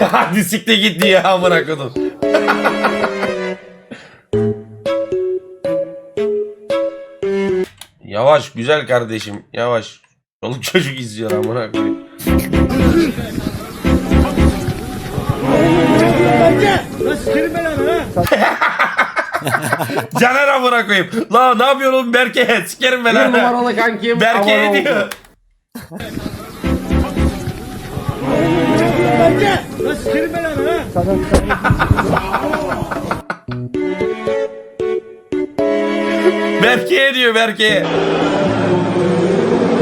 Hadi sikte gitti ya amına kodum. yavaş güzel kardeşim yavaş. Çoluk çocuk izliyor amına koyayım. Caner amına koyayım. La ne yapıyorsun oğlum Berke? Sikerim ben Bir ha. numaralı kankim. Berke abone oldu. diyor. Berke diyor Berke.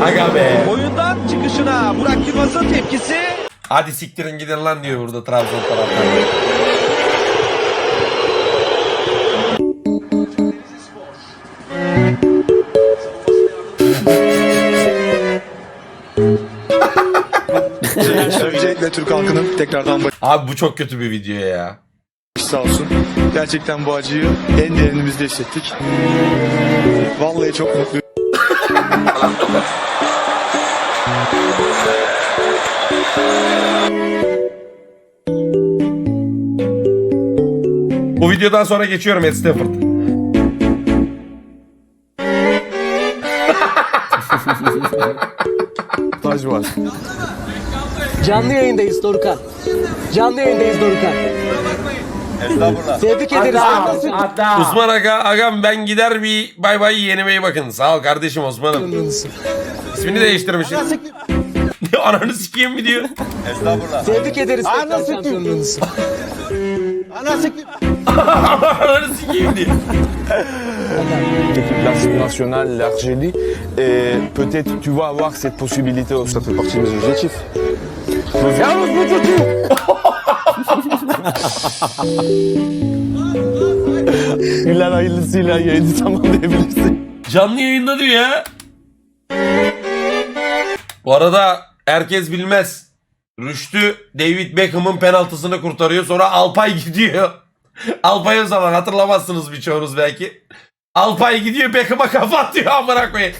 Aga be. Oyundan çıkışına Burak Yılmaz'ın tepkisi. Hadi siktirin gidin lan diyor burada Trabzon taraftarı. Türk halkının tekrardan Abi bu çok kötü bir video ya. başı sağ olsun. Gerçekten bu acıyı en derinimizde hissettik. Vallahi çok mutluyum. Bu videodan sonra geçiyorum Ed Stafford. Canlı yayındayız Dorukan. Canlı yayındayız Dorukan. Estağfurullah. Tebrik ederiz. Hatta, hatta. Osman Aga, agam ben gider bir bay bay yenemeye bakın. Sağ ol kardeşim Osman'ım. İsmini değiştirmişsin. Ananı sikeyim mi diyor. Tebrik ederiz. Tekrar şampiyonluğunuzu. Ananı sikeyim diyor. l'équipe nationale, l'Algérie, et peut-être tu vas avoir cette possibilité. Ça fait partie de mes objectifs. Yalnız bu çocuk. Gülen hayırlısıyla yayını tamamlayabilirsin. Canlı yayında diyor ya. Bu arada herkes bilmez. Rüştü David Beckham'ın penaltısını kurtarıyor. Sonra Alpay gidiyor. Alpay Özalan hatırlamazsınız birçoğunuz belki. Alpay gidiyor Beckham'a kafa atıyor amına koyayım.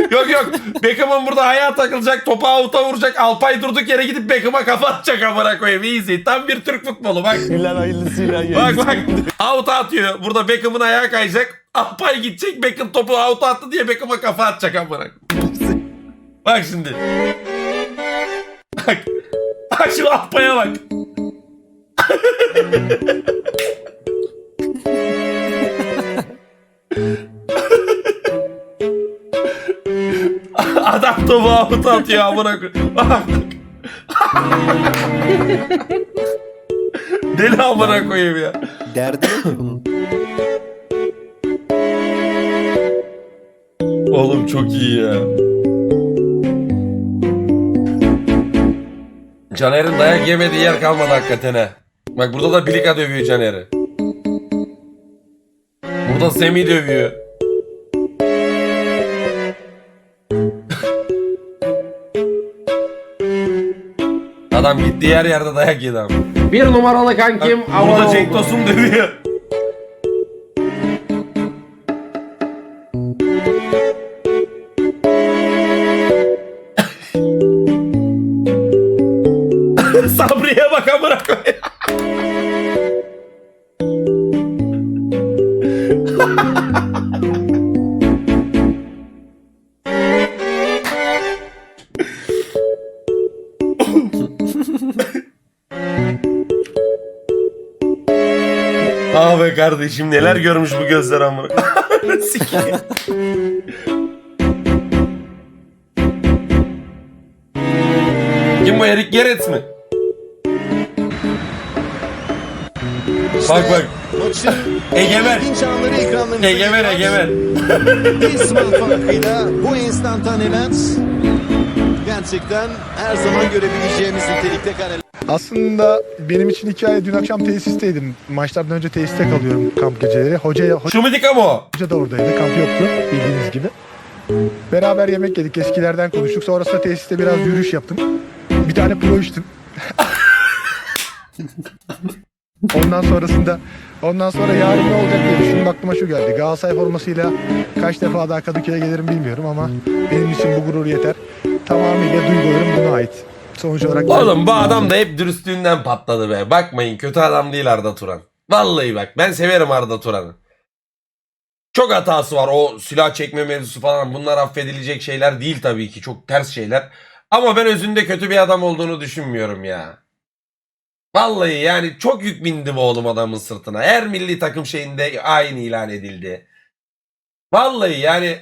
yok yok. Beckham'ın burada ayağa takılacak. Topu avuta vuracak. Alpay durduk yere gidip Beckham'a kafa atacak amına koyayım. Easy. Tam bir Türk futbolu bak. Gülen hayırlısıyla Bak bak. Out'a atıyor. Burada Beckham'ın ayağı kayacak. Alpay gidecek. Beckham topu out'a attı diye Beckham'a kafa atacak amına. Bak şimdi. Bak. Bak şu Alpay'a bak. Adam topu out'a atıyor amına koyayım. Deli amına koyayım ya. Derdi yok ki bunun. Oğlum çok iyi ya. Caner'in dayak yemediği yer kalmadı hakikaten ha. Bak burada da Bilika dövüyor Caner'i. Burada Semih dövüyor. Adam gittiği her yerde dayak yedi abi. Bir numaralı kankim. Burada oldu. Cenk Tosun dövüyor. Sabriye bak amına koyayım. Ah be kardeşim neler görmüş bu gözler amına. Sikeyim. Kim bu Erik Gerets mi? Bak bak. Maçın Egemen. ilginç anları ekranlarınıza Egemen. Egemen. Farkıyla bu instantaneler gerçekten her zaman görebileceğimiz nitelikte kareler. Aslında benim için hikaye dün akşam tesisteydim. Maçlardan önce tesiste kalıyorum kamp geceleri. Hoca, Şu mu dika mı hoca da oradaydı. Kamp yoktu bildiğiniz gibi. Beraber yemek yedik. Eskilerden konuştuk. Sonrasında tesiste biraz yürüyüş yaptım. Bir tane pro içtim. Ondan sonrasında Ondan sonra yarın ne olacak diye düşündüm aklıma şu geldi. Galatasaray formasıyla kaç defa daha Kadıköy'e gelirim bilmiyorum ama benim için bu gurur yeter. Tamamıyla duygularım buna ait. Sonuç olarak Oğlum bu adam da hep dürüstlüğünden patladı be. Bakmayın kötü adam değil Arda Turan. Vallahi bak ben severim Arda Turan'ı. Çok hatası var o silah çekme mevzusu falan bunlar affedilecek şeyler değil tabii ki çok ters şeyler. Ama ben özünde kötü bir adam olduğunu düşünmüyorum ya. Vallahi yani çok yük bindi bu oğlum adamın sırtına. Her milli takım şeyinde aynı ilan edildi. Vallahi yani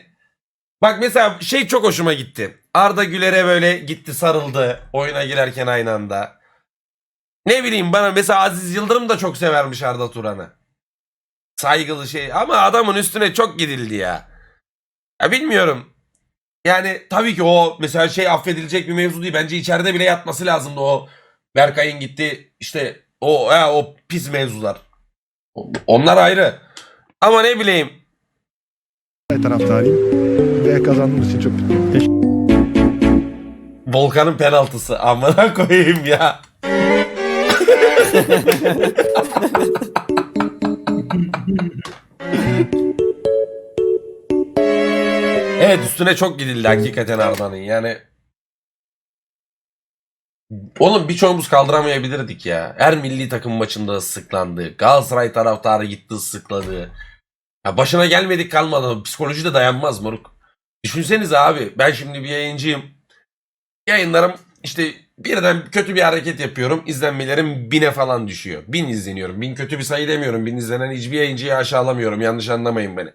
bak mesela şey çok hoşuma gitti. Arda Güler'e böyle gitti sarıldı oyuna girerken aynı anda. Ne bileyim bana mesela Aziz Yıldırım da çok severmiş Arda Turan'ı. Saygılı şey ama adamın üstüne çok gidildi ya. Ya bilmiyorum. Yani tabii ki o mesela şey affedilecek bir mevzu değil. Bence içeride bile yatması lazımdı o. Berkay'ın gitti işte o ha, o pis mevzular. Onlar ayrı. Ama ne bileyim taraftarıyım. Ve kazandığımız için çok mutluyum. Teşekkür Volkan'ın penaltısı. Amına koyayım ya. evet üstüne çok gidildi hakikaten Arda'nın yani. Oğlum birçoğumuz kaldıramayabilirdik ya. Her milli takım maçında ıslıklandı. Galatasaray taraftarı gitti ıslıkladı. Ya başına gelmedik kalmadı. Psikoloji de dayanmaz moruk. Düşünsenize abi ben şimdi bir yayıncıyım. Yayınlarım işte birden kötü bir hareket yapıyorum. İzlenmelerim bine falan düşüyor. Bin izleniyorum. Bin kötü bir sayı demiyorum. Bin izlenen hiçbir yayıncıyı aşağılamıyorum. Yanlış anlamayın beni.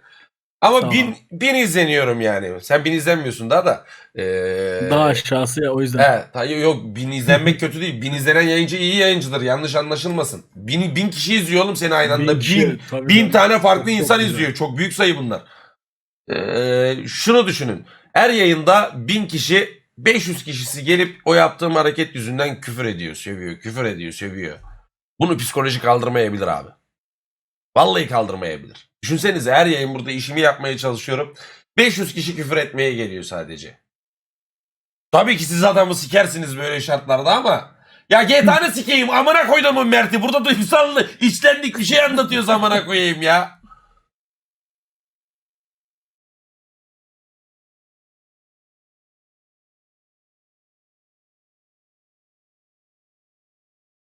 Ama Tamam. bin, bin izleniyorum yani. Sen bin izlenmiyorsun daha da. Ee, Daha aşağısı ya o yüzden. He, yok bin izlenmek kötü değil. Bin izlenen yayıncı iyi yayıncıdır. Yanlış anlaşılmasın. Bin, bin kişi izliyor oğlum seni aynı anda. Bin, kişi, tabii bin canım. tane farklı Çok insan güzel. izliyor. Çok büyük sayı bunlar. Ee, şunu düşünün. Her yayında bin kişi 500 kişisi gelip o yaptığım hareket yüzünden küfür ediyor, sövüyor, küfür ediyor, sövüyor. Bunu psikoloji kaldırmayabilir abi. Vallahi kaldırmayabilir. Düşünsenize her yayın burada işimi yapmaya çalışıyorum. 500 kişi küfür etmeye geliyor sadece. Tabii ki siz adamı sikersiniz böyle şartlarda ama ya GTA'nı sikeyim amına koyduğumun Mert'i. Burada duygusallı içlendik bir şey anlatıyoruz amına koyayım ya.